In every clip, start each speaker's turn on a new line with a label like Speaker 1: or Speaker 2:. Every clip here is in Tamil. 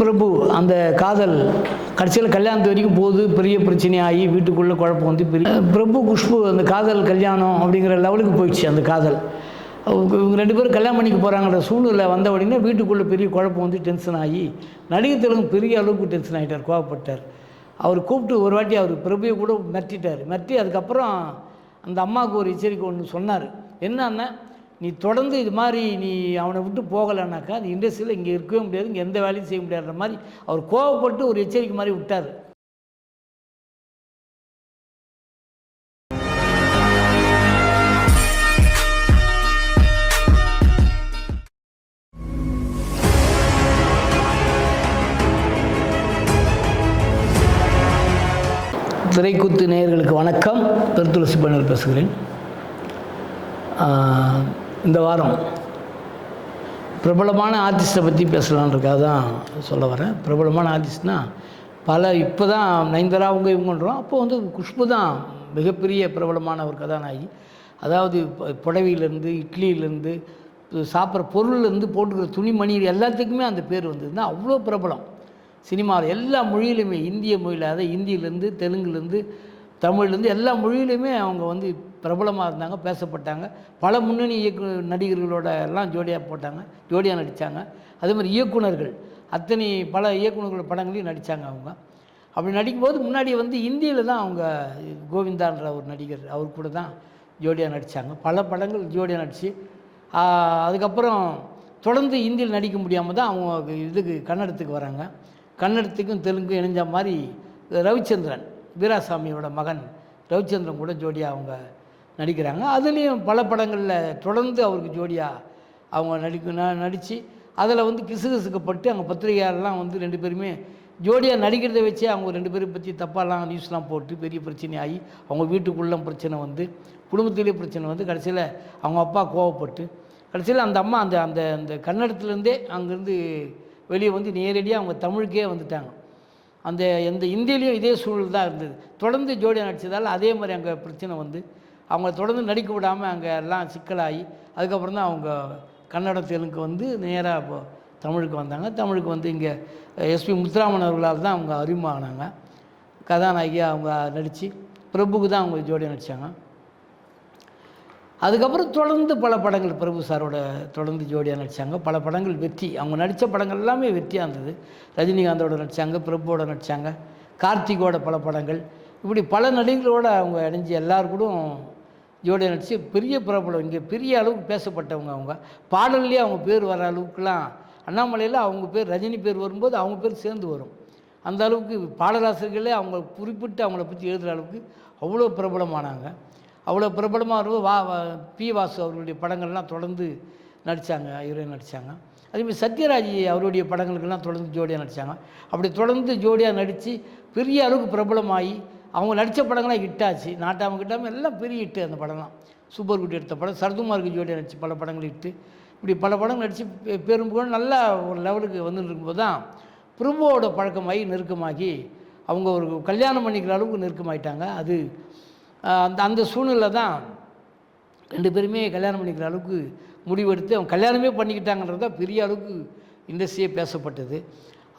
Speaker 1: பிரபு அந்த காதல் கடைசியில் கல்யாணத்து வரைக்கும் போகுது பெரிய பிரச்சனையாகி வீட்டுக்குள்ளே குழப்பம் வந்து பெரிய பிரபு குஷ்பு அந்த காதல் கல்யாணம் அப்படிங்கிற லெவலுக்கு போயிடுச்சு அந்த காதல். இவங்க ரெண்டு பேரும் கல்யாணம் பண்ணிக்க போகிறாங்கிற சூழ்நிலை வந்த உடனே வீட்டுக்குள்ளே பெரிய குழப்பம் வந்து டென்ஷன் ஆகி நடிகர் தெலுங்கு பெரிய அளவுக்கு டென்ஷன் ஆகிட்டார் கோவப்பட்டார். அவர் கூப்பிட்டு ஒரு வாட்டி அவர் பிரபுவை கூட மிரட்டிட்டார். மிரட்டி அதுக்கப்புறம் அந்த அம்மாவுக்கு ஒரு எச்சரிக்கை ஒன்று சொன்னார். என்னன்னா நீ தொடர்ந்து இது மாதிரி நீ அவனை விட்டு போகலைனாக்கா அந்த இண்டஸ்ட்ரியில் இங்கே இருக்கவே முடியாது இங்கே எந்த வேலையும் செய்ய முடியாதுன்ற மாதிரி அவர் கோவப்பட்டு ஒரு எச்சரிக்கை மாதிரி விட்டார். திரைக்குத்து நேயர்களுக்கு வணக்கம். பெருத்துளசி பண்ணர் பேசுகிறேன். இந்த வாரம். பிரபலமான ஆர்டிஸ்ட்டை பற்றி பேசலான்றக்காக தான் சொல்ல வரேன். பிரபலமான ஆர்டிஸ்ட்னா பல இப்போ தான் நயன்தாரா அவங்க இவங்கன்றோம். அப்போது வந்து குஷ்பு தான் மிகப்பெரிய பிரபலமான ஒரு கதாநாயகி. அதாவது புடவையிலேருந்து இட்லியிலேருந்து சாப்பிட்ற பொருள்லேருந்து போட்டுக்கிற துணிமணி எல்லாத்துக்குமே அந்த பேர் வந்ததுன்னா அவ்வளோ பிரபலம். சினிமாவில் எல்லா மொழியிலுமே இந்திய மொழியில் அதாவது ஹிந்தியிலேருந்து தெலுங்குலேருந்து தமிழ்லேருந்து எல்லா மொழியிலையுமே அவங்க வந்து பிரபலமாக இருந்தாங்க பேசப்பட்டாங்க. பல முன்னணி இயக்கு நடிகர்களோட எல்லாம் ஜோடியாக போட்டாங்க ஜோடியாக நடித்தாங்க அதே மாதிரி இயக்குனர்கள் அத்தனை பல இயக்குநர்கள் படங்களையும் நடித்தாங்க அவங்க. அப்படி நடிக்கும்போது முன்னாடி வந்து இந்தியில் தான் அவங்க கோவிந்தான்ற ஒரு நடிகர் அவர் கூட தான் ஜோடியாக நடித்தாங்க பல படங்கள் ஜோடியாக நடித்து அதுக்கப்புறம் தொடர்ந்து இந்தியில் நடிக்க முடியாமல் தான் அவங்க இதுக்கு கன்னடத்துக்கு வராங்க. கன்னடத்துக்கும் தெலுங்கும் இணைஞ்ச மாதிரி ரவிச்சந்திரன் வீராசாமியோட மகன் ரவிச்சந்திரன் கூட ஜோடியாக அவங்க நடிக்கிறாங்க. அதுலேயும் பல படங்களில் தொடர்ந்து அவருக்கு ஜோடியாக அவங்க நடிக்க நடித்து அதில் வந்து கிசுகிசுக்கப்பட்டு அங்கே பத்திரிகையாளர்லாம் வந்து ரெண்டு பேருமே ஜோடியாக நடிக்கிறத வச்சே அவங்க ரெண்டு பேரும் பற்றி தப்பாலாம் நியூஸ்லாம் போட்டு பெரிய பிரச்சனை ஆகி அவங்க வீட்டுக்குள்ளே பிரச்சனை வந்து குடும்பத்திலே பிரச்சனை வந்து கடைசியில் அவங்க அப்பா கோவப்பட்டு கடைசியில் அந்த அம்மா அந்த அந்த அந்த கன்னடத்துலேருந்தே அங்கேருந்து வெளியே வந்து நேரடியாக அவங்க தமிழுக்கே வந்துட்டாங்க. அந்த எந்த இந்தியிலையும் இதே சூழல் தான் இருந்தது. தொடர்ந்து ஜோடியாக நடித்ததால் அதே மாதிரி அங்கே பிரச்சனை வந்து அவங்க தொடர்ந்து நடிக்க விடாமல் அங்கே எல்லாம் சிக்கலாகி அதுக்கப்புறம் தான் அவங்க கன்னட தெலுங்கு வந்து நேராக இப்போ தமிழுக்கு வந்தாங்க. தமிழுக்கு வந்து இங்கே எஸ்பி முத்துராமன் அவர்களால் தான் அவங்க அறிமுகமானாங்க. கதாநாயகியாக அவங்க நடித்து பிரபுக்கு தான் அவங்க ஜோடியாக நடித்தாங்க அதுக்கப்புறம் தொடர்ந்து பல படங்கள் பிரபு சாரோட தொடர்ந்து ஜோடியாக நடித்தாங்க பல படங்கள் வெற்றி அவங்க நடித்த படங்கள் எல்லாமே வெற்றியாக இருந்தது. ரஜினிகாந்தோட நடித்தாங்க பிரபுவோட நடித்தாங்க கார்த்திகோட பல படங்கள். இப்படி பல நடிகர்களோட அவங்க இணைஞ்சு எல்லாருக்கூடும் கூடயும் ஜோடியாக நடித்து பெரிய பிரபலம். இங்கே பெரிய அளவுக்கு பேசப்பட்டவங்க அவங்க. பாடல்லையே அவங்க பேர் வர அளவுக்குலாம் அண்ணாமலையில் அவங்க பேர் ரஜினி பேர் வரும்போது அவங்க பேர் சேர்ந்து வரும். அந்த அளவுக்கு பாடலாசிரியர்களே அவங்க குறிப்பிட்டு அவங்கள பற்றி எழுதுகிற அளவுக்கு அவ்வளோ பிரபலமானாங்க. அவ்வளோ பிரபலமாக இருக்கும் வா வா- பி வாசு அவர்களுடைய படங்கள்லாம் தொடர்ந்து நடித்தாங்க இவரே நடித்தாங்க அதேமாதிரி சத்யராஜ் அவருடைய படங்களுக்கெல்லாம் தொடர்ந்து ஜோடியாக நடித்தாங்க அப்படி தொடர்ந்து ஜோடியாக நடித்து பெரிய அளவுக்கு பிரபலமாகி அவங்க நடித்த படங்கள்லாம் ஹிட்டாச்சு. நாட்டாம கிட்டாமல் எல்லாம் பெரிய ஹிட்டு அந்த படம்லாம். சூப்பர் குட்டி எடுத்த படம் சரதுமார் ஜோடி நடிச்சு பல படங்கள் ஹிட்டு. இப்படி பல படங்கள் நடித்து பெரும் புகழ் நல்ல ஒரு லெவலுக்கு வந்துட்டு இருக்கும்போது தான் பிரபுவோட பழக்கமாகி நெருக்கமாகி அவங்க ஒரு கல்யாணம் பண்ணிக்கிற அளவுக்கு நெருக்கமாயிட்டாங்க. அது அந்த அந்த சூழ்நிலை தான் ரெண்டு பேருமே கல்யாணம் பண்ணிக்கிற அளவுக்கு முடிவெடுத்து அவங்க கல்யாணமே பண்ணிக்கிட்டாங்கன்றது தான் பெரிய அளவுக்கு இண்டஸ்ட்ரியே பேசப்பட்டது.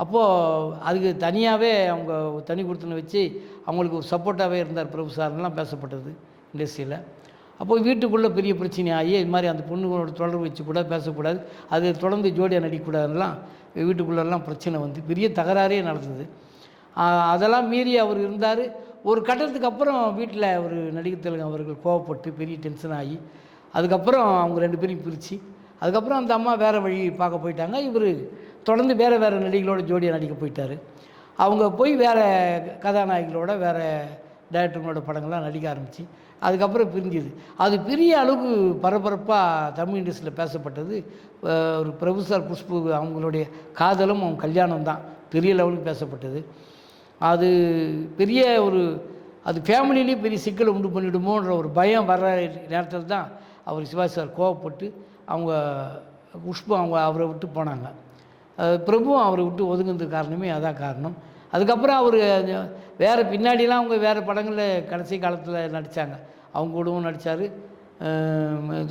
Speaker 1: அப்போது அதுக்கு தனியாகவே அவங்க தனி கொடுத்துன்னு வச்சு அவங்களுக்கு ஒரு சப்போர்ட்டாகவே இருந்தார் பிரபு சார்லாம் பேசப்பட்டது இண்டஸ்ட்ரியில். அப்போது வீட்டுக்குள்ளே பெரிய பிரச்சனை ஆகி இது மாதிரி அந்த பொண்ணுகளோட தொடர்பு வச்சு கூட பேசக்கூடாது. அது தொடர்ந்து ஜோடியாக நடிக்கக்கூடாதுலாம் வீட்டுக்குள்ளெல்லாம் பிரச்சனை வந்து பெரிய தகராறே நடந்தது. அதெல்லாம் மீறி அவர் இருந்தார். ஒரு கட்டத்துக்கு அப்புறம் வீட்டில் ஒரு நடிகர் அவர்கள் கோவப்பட்டு பெரிய டென்ஷன் ஆகி அதுக்கப்புறம் அவங்க ரெண்டு பேரையும் பிரித்து அதுக்கப்புறம் அந்த அம்மா வேறு வழி பார்க்க போயிட்டாங்க. இவர் தொடர்ந்து வேறு வேறு நடிகளோட ஜோடியாக நடிக்க போயிட்டார். அவங்க போய் வேறு கதாநாயகிகளோட வேறு டைரக்டர்களோட படங்கள்லாம் நடிக்க ஆரம்பித்து அதுக்கப்புறம் பிரிஞ்சுது. அது பெரிய அளவுக்கு பரபரப்பாக தமிழ் இண்டஸ்ட்ரியில் பேசப்பட்டது. ஒரு பிரபுசார் குஷ்பு அவங்களுடைய காதலும் அவங்க கல்யாணம் தான் பெரிய லெவலுக்கு பேசப்பட்டது. அது பெரிய ஒரு அது ஃபேமிலியிலேயே பெரிய சிக்கலை உண்டு பண்ணிவிடுமோன்ற ஒரு பயம் வர்ற நேரத்தில் தான் அவர் சிவாஜி சார் கோவப்பட்டு அவங்க குஷ்பு அவங்க அவரை விட்டு போனாங்க. பிரபு அவரை விட்டு ஒதுங்குனதுக்கு காரணமே அதான் காரணம். அதுக்கப்புறம் அவர் வேறு பின்னாடிலாம் அவங்க வேறு படங்களில் கடைசி காலத்தில் நடித்தாங்க அவங்க கூடவும் நடித்தார்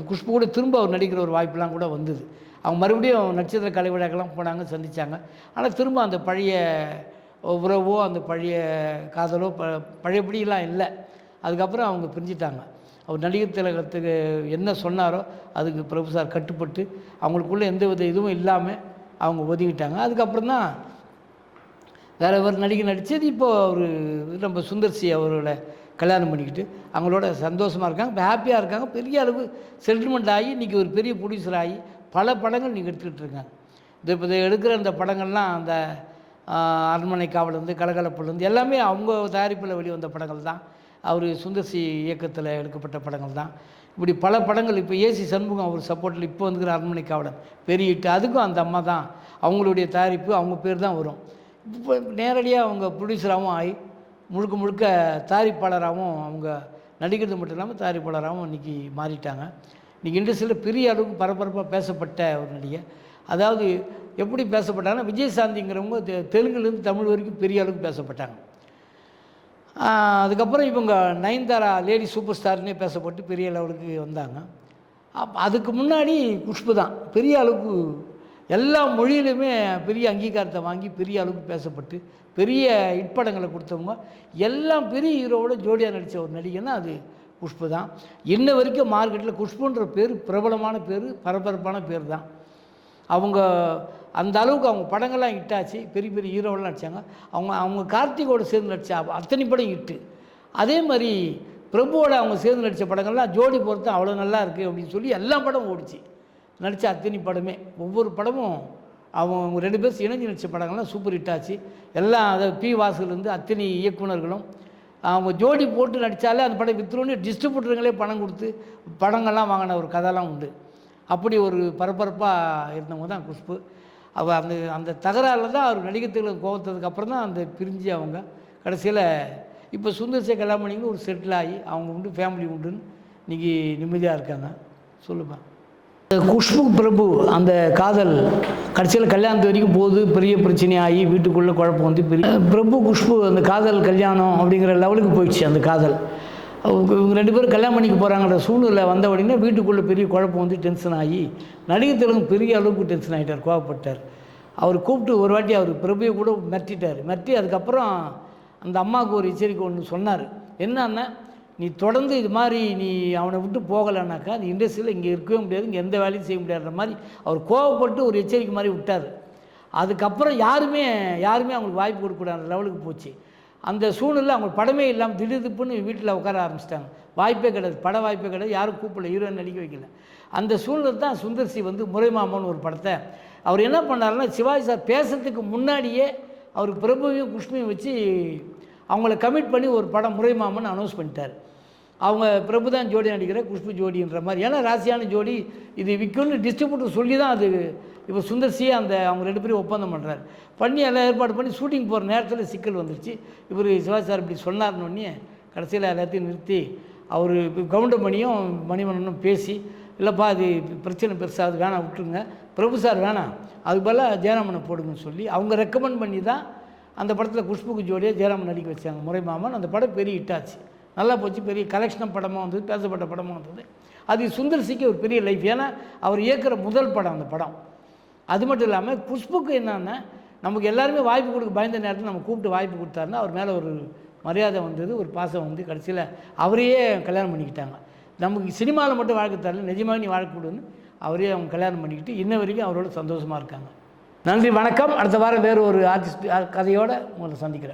Speaker 1: குஷ்பு கூட திரும்ப அவர் நடிக்கிற ஒரு வாய்ப்பெலாம் கூட வந்தது. அவங்க மறுபடியும் நட்சத்திர கலை விழாக்கெல்லாம் போனாங்க சந்திச்சாங்க. ஆனால் திரும்ப அந்த பழைய உறவோ அந்த பழைய காதலோ ப பழையபடியெல்லாம் இல்லை. அதுக்கப்புறம் அவங்க பிரிஞ்சிட்டாங்க. அவர் நடிகர் திலகத்துக்கு என்ன சொன்னாரோ அதுக்கு பிரபு சார் கட்டுப்பட்டு அவங்களுக்குள்ளே எந்த வித இதுவும் இல்லாமல் அவங்க ஒதுங்கிட்டாங்க அதுக்கப்புறம் தான் வேற ஒரு நடிகை நடித்தது இப்போ அவர் நம்ம சுந்தர்சி அவரோட கல்யாணம் பண்ணிக்கிட்டு அவங்களோட சந்தோஷமாக இருக்காங்க இப்போ ஹாப்பியாக இருக்காங்க. பெரிய அளவு செட்டில்மெண்ட் ஆகி இன்றைக்கி ஒரு பெரிய ப்ரொடியூசர் ஆகி பல படங்கள் நீங்கள் எடுத்துக்கிட்டு இருக்காங்க. இப்போ எடுக்கிற அந்த படங்கள்லாம் அந்த அரண்மனை காவலேருந்து கலகலப்புலேருந்து எல்லாமே அவங்க தயாரிப்பில் வெளிவந்த படங்கள் தான் அவர் சுந்தர்சி இயக்கத்தில் எடுக்கப்பட்ட படங்கள் தான் இப்படி பல படங்கள் இப்போ ஏசி சண்முகம் அவர் சப்போர்ட்டில் இப்போ வந்துக்கிற அரண்மனை காவலன் பெரிய hit. அதுக்கும் அந்த அம்மா தான். அவங்களுடைய தயாரிப்பு அவங்க பேர் தான் வரும். இப்போ நேரடியாக அவங்க ப்ரொடியூசராகவும் ஆகி முழுக்க முழுக்க தயாரிப்பாளராகவும் அவங்க நடிக்கிறது மட்டும் இல்லாமல் தயாரிப்பாளராகவும் இன்றைக்கி மாறிட்டாங்க. இன்றைக்கி இண்டஸ்ட்ரியில் பெரிய அளவுக்கு பரபரப்பாக பேசப்பட்ட ஒரு நடிகை அதாவது எப்படி பேசப்பட்டாங்கன்னா விஜயசாந்திங்கிறவங்க தெ- தெலுங்குலேருந்து தமிழ் வரைக்கும் பெரிய அளவுக்கு பேசப்பட்டாங்க. அதுக்கப்புறம் இவங்க நயன்தாரா லேடி சூப்பர் ஸ்டார்னே பேசப்பட்டு பெரிய லெவலுக்கு வந்தாங்க. அப்போ அதுக்கு முன்னாடி குஷ்பு தான். பெரிய அளவுக்கு எல்லா மொழியிலுமே பெரிய அங்கீகாரத்தை வாங்கி பெரிய அளவுக்கு பேசப்பட்டு பெரிய இட்படங்களை கொடுத்தவங்க. எல்லாம் பெரிய ஹீரோவோட ஜோடியாக நடித்த ஒரு நடிகைன்னா அது குஷ்பு தான். இன்ன வரைக்கும் மார்க்கெட்டில் குஷ்புன்ற பேர் பிரபலமான பேர் பரபரப்பான பேர் தான். அவங்க அந்த அளவுக்கு அவங்க படங்கள்லாம் ஹிட்டாச்சு. பெரிய பெரிய ஹீரோவெல்லாம் நடித்தாங்க அவங்க அவங்க கார்த்திகோடு சேர்ந்து நடித்த அத்தனை படம் ஹிட்டு. அதே மாதிரி பிரபுவோட அவங்க சேர்ந்து நடித்த படங்கள்லாம் ஜோடி பொறுத்து அவ்வளோ நல்லா இருக்குது அப்படின்னு சொல்லி எல்லா படமும் ஓடிச்சு. நடித்த அத்தனை படமே. ஒவ்வொரு படமும் அவங்க அவங்க ரெண்டு பேரும் இணைஞ்சு நடித்த படங்கள்லாம் சூப்பர் ஹிட் ஆச்சு. எல்லாம் அதை பி வாசுலேருந்து அத்தனை இயக்குனர்களும் அவங்க ஜோடி போட்டு நடித்தாலே அந்த படம் வித்துருன்னு டிஸ்ட்ரிபியூட்டருங்களே பணம் கொடுத்து படங்கள்லாம் வாங்கின ஒரு கதைலாம் உண்டு. அப்படி ஒரு பரபரப்பாக இருந்தவங்க தான் குஷ்பு. அவள் அந்த அந்த தகராறில் தான் அவர் நடிகத்துக்கு கோவத்ததுக்கு அப்புறம் தான் அந்த பிரிஞ்சு அவங்க. கடைசியில் இப்போ சுந்தர்சியை கல்யாணம் பண்ணிங்க ஒரு செட்டில் ஆகி அவங்க உண்டு ஃபேமிலி உண்டுன்னு இன்றைக்கி நிம்மதியாக இருக்காங்க. சொல்லுப்பா. குஷ்பு பிரபு அந்த காதல் கடைசியில் கல்யாணத்து வரைக்கும் போகுது பெரிய பிரச்சனையாகி வீட்டுக்குள்ளே குழப்பம் வந்து பெரிய பிரபு குஷ்பு அந்த காதல் கல்யாணம் அப்படிங்கிற லெவலுக்கு போயிடுச்சு அந்த காதல். இவங்க ரெண்டு பேரும் கல்யாணம் பண்ணிக்க போகிறாங்கிற சூழ்நிலை வந்த உடனே வீட்டுக்குள்ளே பெரிய குழப்பம் வந்து டென்ஷன் ஆகி நடிகர் திலகம் பெரிய அளவுக்கு டென்ஷன் ஆகிட்டார் கோவப்பட்டார். அவர் கூப்பிட்டு ஒரு வாட்டி அவர் பிரபுவை கூட மிரட்டிட்டார். மிரட்டி அதுக்கப்புறம் அந்த அம்மாவுக்கு ஒரு எச்சரிக்கை ஒன்று சொன்னார். என்னன்னா நீ தொடர்ந்து இது மாதிரி நீ அவனை விட்டு போகலைன்னாக்கா அந்த இண்டஸ்ட்ரியில் இங்கே இருக்கவே முடியாது இங்கே எந்த வேலையும் செய்ய முடியாதுன்ற மாதிரி அவர் கோவப்பட்டு ஒரு எச்சரிக்கை மாதிரி விட்டார். அதுக்கப்புறம் யாருமே யாருமே அவங்களுக்கு வாய்ப்பு கொடுக்கக்கூடாத லெவலுக்கு போச்சு. அந்த சூழ்நிலை அவங்க படமே இல்லாமல் திடீர்ப்புன்னு வீட்டில் உட்கார ஆரம்பிச்சிட்டாங்க. வாய்ப்பே கிடையாது. பட வாய்ப்பே கிடையாது. யாரும் கூப்பிடல. ஹீரோயின் நடிக்க வைக்கல. அந்த சூழ்நிலை தான் சுந்தர்சி வந்து முறைமாமன் ஒரு படத்தை அவர் என்ன பண்ணாருன்னா சிவாஜி சார் பேசுறதுக்கு முன்னாடியே அவர் பிரபுவையும் குஷ்மியும் வச்சு அவங்கள கமிட் பண்ணி ஒரு படம் முறைமாமன் அனௌன்ஸ் பண்ணிட்டார். அவங்க பிரபுதான் ஜோடி நடிக்கிற குஷ்பு ஜோடின்ற மாதிரி. ஏன்னா ராசியான ஜோடி இது விற்கும்னு டிஸ்ட்ரிபியூட்டர் சொல்லி தான் அது இப்போ சுந்தர்சியே அந்த அவங்க ரெண்டு பேரும் ஒப்பந்தம் பண்ணுறாரு பண்ணி எல்லாம் ஏற்பாடு பண்ணி ஷூட்டிங் போகிற நேரத்தில் சிக்கல் வந்துருச்சு. இவர் சிவாஜி சார் இப்படி சொன்னார்னோடனே கடைசியில் எல்லாத்தையும் நிறுத்தி அவர் கவுண்டமணியும் மணிமணனும் பேசி இல்லைப்பா அது பிரச்சனை பெருசாக அது வேணாம் விட்டுருங்க. பிரபு சார் வேணாம் அதுக்கு பதிலாக ஜெயராமனை போடுங்கன்னு சொல்லி அவங்க ரெக்கமெண்ட் பண்ணி தான் அந்த படத்தில் குஷ்புக்கு ஜோடியாக ஜெயராமன் நடிக்க வச்சாங்க. முறைமாமன் அந்த படம் பெரிய ஹிட்டாச்சு நல்லா போச்சு பெரிய கலெக்ஷன் படமாக வந்தது பேசப்பட்ட படமாக வந்தது. அது சுந்தர்சிக்கு ஒரு பெரிய லைஃப் ஏன்னா அவர் இயக்குற முதல் படம் அந்த படம். அது மட்டும் இல்லாமல் குஷ்புக்கு என்னென்னா நமக்கு எல்லாருமே வாய்ப்பு கொடுக்க பயந்த நேரத்தில் நம்ம கூப்பிட்டு வாய்ப்பு கொடுத்தாருன்னா அவர் மேலே ஒரு மரியாதை வந்தது ஒரு பாசம் வந்து கடைசியில் அவரையே கல்யாணம் பண்ணிக்கிட்டாங்க. நமக்கு சினிமாவில் மட்டும் வாழ்க்கை தரல நிஜமாக நீ வாழக்கூடாதுன்னு அவரே அவங்க கல்யாணம் பண்ணிக்கிட்டு இன்ன வரைக்கும் அவரோட சந்தோஷமாக இருக்காங்க. நன்றி வணக்கம். அடுத்த வாரம் வேறு ஒரு ஆர்டிஸ்ட் கதையோடு உங்களை சந்திக்கிறேன்.